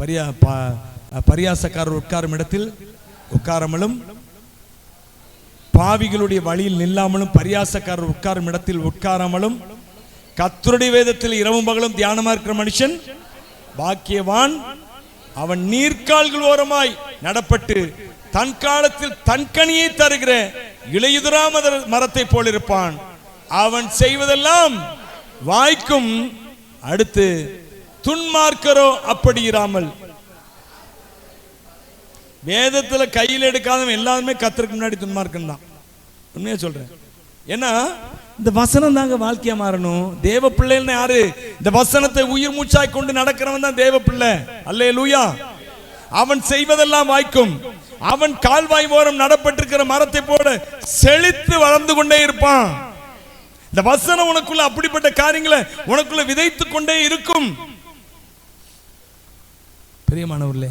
பரியா பரியாசக்காரர் உட்காரும் இடத்தில் உட்காராமலும் பாவிகளுடைய வழியில் நில்லாமலும் பரியாசக்காரர் உட்காரும் இடத்தில் உட்காராமலும் கத்தருடைய வேதத்தில் இரவும் பகலும் தியானமா இருக்கிற மனுஷன் பாக்கியவான் அவன் நீர்க்கால்கள் ஓரமாய் நடப்பட்டு தன் காலத்தில் தன் கனியை தருகிற இளையுதுரா மரத்தை மரத்தைப் போல் இருப்பான் அவன் செய்வதெல்லாம் வாய்க்கும் அடுத்து துன்மார்க்கரோ அப்படி இராமல். வேதத்துல கையில் எடுக்காதவன் எல்லாருமே கத்தருக்கு முன்னாடி துன்மார்க்கன் தான் உண்மையா சொல்றேன். ஏன்னா இந்த வசனம் தாங்க வாழ்க்கையா மாறணும். தேவ பிள்ளைன்னு யாரு? இந்த வசனத்தை உயிர் மூச்சாய் கொண்டு நடக்கிறவன் தான் தேவ பிள்ளை. அல்லே லூயா அவன் செய்வதெல்லாம் வாய்க்கும். அவன் கால்வாய் ஓரம் நடப்பட்டிருக்கிற மரத்தை போல செழித்து வளர்ந்து கொண்டே இருப்பான். இந்த வசனம் உனக்குள்ள அப்படிப்பட்ட காரியங்களை உனக்குள்ள விதைத்து கொண்டே இருக்கும். பிரியமானவர்களே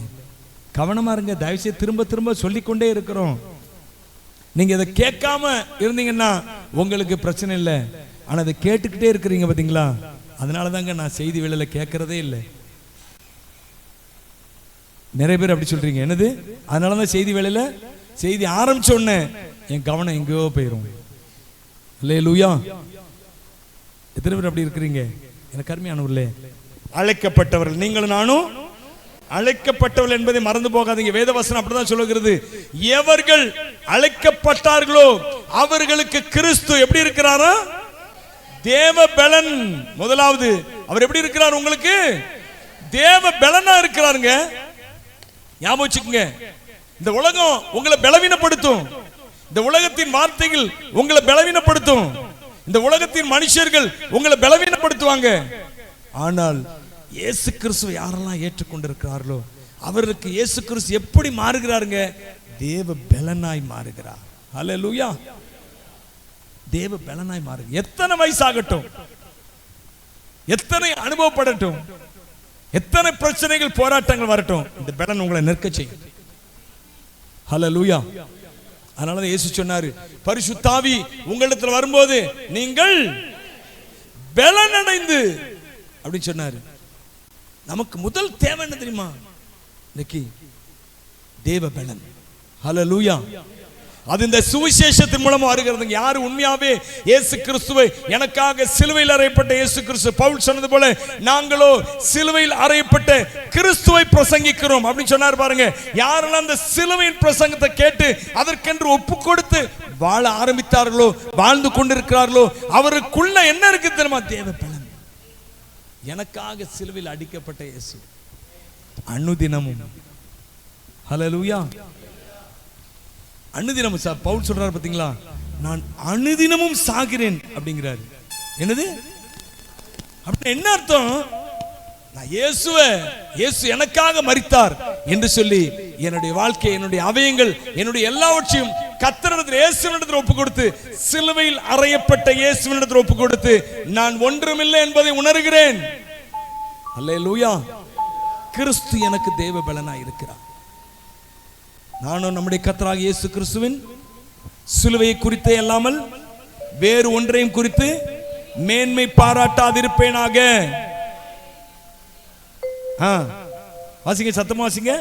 கவனமா இருங்க. தயவுசெய்து திரும்ப திரும்ப சொல்லிக்கொண்டே இருக்கிறோம். நீங்க இதை கேட்காம இருந்தீங்கன்னா உங்களுக்கு பிரச்சனை இல்லை. ஆனா அதை கேட்டுக்கிட்டே இருக்கிறீங்க பார்த்தீங்களா அதனால தாங்க நான் செய்தி வேலையில் கேட்கறதே இல்லை. நிறைய பேர் அப்படி சொல்றீங்க. என்னது? அதனால தான் செய்தி வேலையில் செய்தி ஆரம்பிச்ச உடனே என் கவனம் எங்கேயோ போயிரும். இல்லையே லூயா எத்தனை பேர் அப்படி இருக்கிறீங்க? எனக்கு அருமையானவர்களே அழைக்கப்பட்டவர்கள். நீங்களும் நானும் அழைக்கப்பட்டவர்கள் என்பதை மறந்து போகாதீங்க. வேதவசனம் அப்படிதான் சொல்லுகிறது. எவர்கள் அழைக்கப்பட்டார்களோ அவர்களுக்கு கிறிஸ்து எப்படி இருக்கிறாரா? தேவ பலன் முதலாவது அவர் எப்படி இருக்கிறார் உங்களுக்கு? தேவ பலனா இருக்கிறாருங்க. ஞாபகம் வச்சுக்கோங்க. இந்த உலகம் உங்களை பலவீனப்படுத்தும். இந்த உலகத்தின் வார்த்தைகள் உங்களை பலவீனப்படுத்தும். இந்த உலகத்தின் மனுஷர்கள் உங்களை பலவீனப்படுத்துவாங்க. ஆனால் இயேசு கிறிஸ்துவை யாரெல்லாம் ஏற்றுக்கொண்டிருக்கிறார்களோ அவருக்கு இயேசு கிறிஸ்து எப்படி மாறுகிறாருங்க? தேவ பலனாய் மாறுகிறார். அல்லேலூயா தேவ பலனாய் மாறு. எத்தனை வயசாகட்டும். எத்தனை அனுபவப்படட்டும். எத்தனை பிரச்சனைகள் போராட்டங்கள் வரட்டும். இந்த பலன் உங்களை நிற்க செய்யும். ஹalleluya அதனால இயேசு சொன்னாரு பரிசுத்தாவி உங்களிடத்தில் வரும்போது நீங்கள் பலனடைந்து அப்படின்னு சொன்னாரு. நமக்கு முதல் தேவை என்ன தெரியுமா? இன்னைக்கு தேவ பலன் ஹalleluya அது இந்த சுவிசேஷத்தின் மூலமா வருகிறது யாரு உண்மையாவே இயேசு கிறிஸ்துவை எனக்காக சிலுவையில் அறையப்பட்ட இயேசு கிறிஸ்து. பவுல் சொன்னது போல நாங்களோ சிலுவையில் அறையப்பட்ட கிறிஸ்துவை பிரசங்கிக்கிறோம் அப்படின்னு சொன்னார் பாருங்க. யாரெல்லாம் அந்த சிலுவையின் பிரசங்கத்தை கேட்டு அதற்கென்று ஒப்பு கொடுத்து வாழ ஆரம்பித்தார்களோ வாழ்ந்து கொண்டிருக்கிறார்களோ அவருக்குள்ள என்ன இருக்கு தெரியுமா? தேவ எனக்காக சிலுவையில் அடிக்கப்பட்ட இயேசு. அனுதினமும். ஹலலூயா அனுதினமும் சார் பவுல் சொல்றாரு பாத்தீங்களா? நான் அனுதினமும் சாகிறேன் அப்படிங்கிறாரு. என்னது? அப்படின்னு என்ன அர்த்தம்? நான் இயேசுவ இயேசு எனக்காக மறித்தார் என்று சொல்லி என்னுடைய வாழ்க்கை என்னுடைய அவயங்கள் என்னுடைய எல்லாவற்றையும் கத்தரிடத்தில் இயேசுவினிடத்தில் ஒப்பு கொடுத்து சிலுவையில் அறையப்பட்ட இயேசுவினிடத்தில் ஒப்பு கொடுத்து நான் ஒன்றுமில்லை என்பதை உணர்கிறேன். அல்லேலூயா. கிறிஸ்து எனக்கு தேவ பலனா இருக்கிறார். நானும் நம்முடைய கத்தராக இயேசு கிறிஸ்துவின் சிலுவையை குறித்தே அல்லாமல் வேறு ஒன்றையும் குறித்து மேன்மை பாராட்டாதிருப்பேனாக. வாசிங்க சத்தமா வாசிங்க.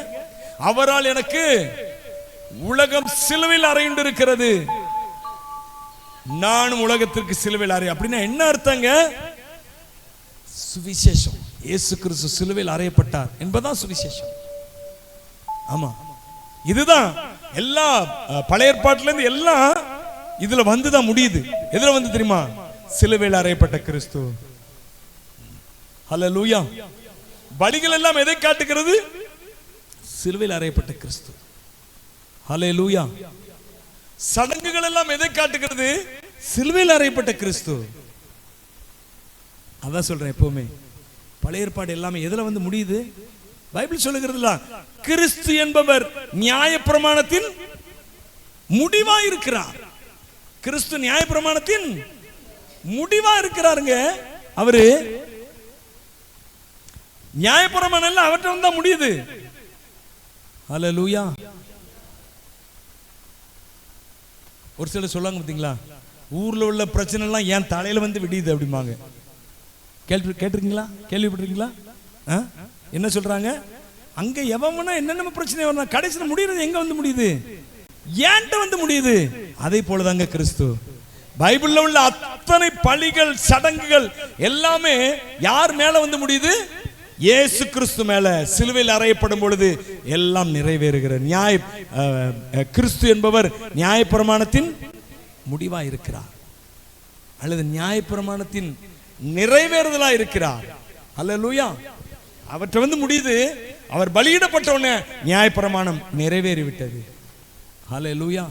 அவரால் எனக்கு உலகம் சிலுவையில் அறையுண்டு இருக்கிறது நானும் உலகத்திற்கு சிலுவையில் அறை. அப்படின்னா என்ன அர்த்தங்க? சுவிசேஷம். இயேசு கிறிஸ்து சிலுவையில் அறையப்பட்டார் என்பதுதான் சுவிசேஷம். ஆமா. இதுதான் எல்லா பழைய ஏற்பாட்டுல இருந்து எல்லாம் இதுல வந்துதான் முடியுது. எதுல வந்து தெரியுமா? சிலுவையில் அறையப்பட்ட கிறிஸ்து. லூயா பலிகள் எல்லாம் எதை காட்டுகிறது? சிலுவையில் அறையப்பட்ட கிறிஸ்து. ஹalleluya சடங்குகள் எல்லாம் எதை காட்டுகிறது? சிலுவையில் அறையப்பட்ட கிறிஸ்து. அதான் சொல்றேன் எப்பவுமே. பழைய ஏற்பாடு எல்லாமே எதுல வந்து முடியுது? பைபிள் சொல்லுகிறதுல கிறிஸ்து என்பவர் நியாய பிரமாணத்தின் முடிவா இருக்கிறார் கிறிஸ்து நியாய பிரமாணத்தின் முடிவா இருக்கிறாருங்க அவரு நியாயப்பிரமாணம் எல்லாம் அவர்கிட்ட வந்தா முடியுது. லூயா ஒரு சிலர் சொல்லுவாங்க பார்த்தீங்களா? ஊரில் உள்ள பிரச்சனைலாம் என் தலையில் வந்து விடியுது அப்படிம்பாங்க. கேள்வி கேட்டிருக்கீங்களா? கேள்விப்பட்டிருக்கீங்களா? ஆ? என்ன சொல்றாங்க? அங்கே எவனா என்னென்ன பிரச்சனை வரணும் கடைசியில் முடியுறது எங்கே வந்து முடியுது? ஏன்ட்ட வந்து முடியுது? அதே போலதாங்க கிறிஸ்து. பைபிளில் உள்ள அத்தனை பழிகள் சடங்குகள் எல்லாமே யார் மேலே வந்து முடியுது? இயேசு கிறிஸ்து மேல சிலுவையில் அறையப்படும் பொழுது எல்லாம் நிறைவேறுகிற நியாய கிறிஸ்து என்பவர் நியாயப்பிரமாணத்தின் முடிவா இருக்கிறார் அல்லது நியாயப்பிரமாணத்தின் நிறைவேறுதலா இருக்கிறார். அல்லேலூயா. அவற்றை வந்து முடியுது. அவர் பலியிடப்பட்ட உடனே நியாயப்பிரமாணம் நிறைவேறி விட்டது அல்லேலூயா.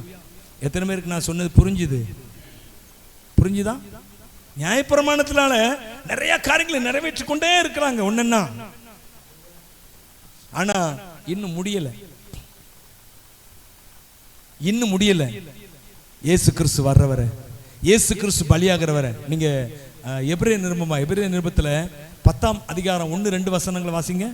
எத்தனை பேருக்கு நான் சொன்னது புரிஞ்சுது? புரிஞ்சுதா? நியாயப்பிரமாணத்தினால நிறைய காரியங்களை நிறைவேற்றி கொண்டே இருக்கிறாங்க ஒன்னென்னா ஆனா இன்னும் முடியல. இன்னும் முடியல. இயேசு கிறிஸ்து வர்றவரை இயேசு கிறிஸ்து பலியாகிறவரை நீங்க எபிரே நிருபமா எபிரே நிருபத்துல பத்தாம் அதிகாரம் ஒன்று ரெண்டு வசனங்களை வாசிங்க.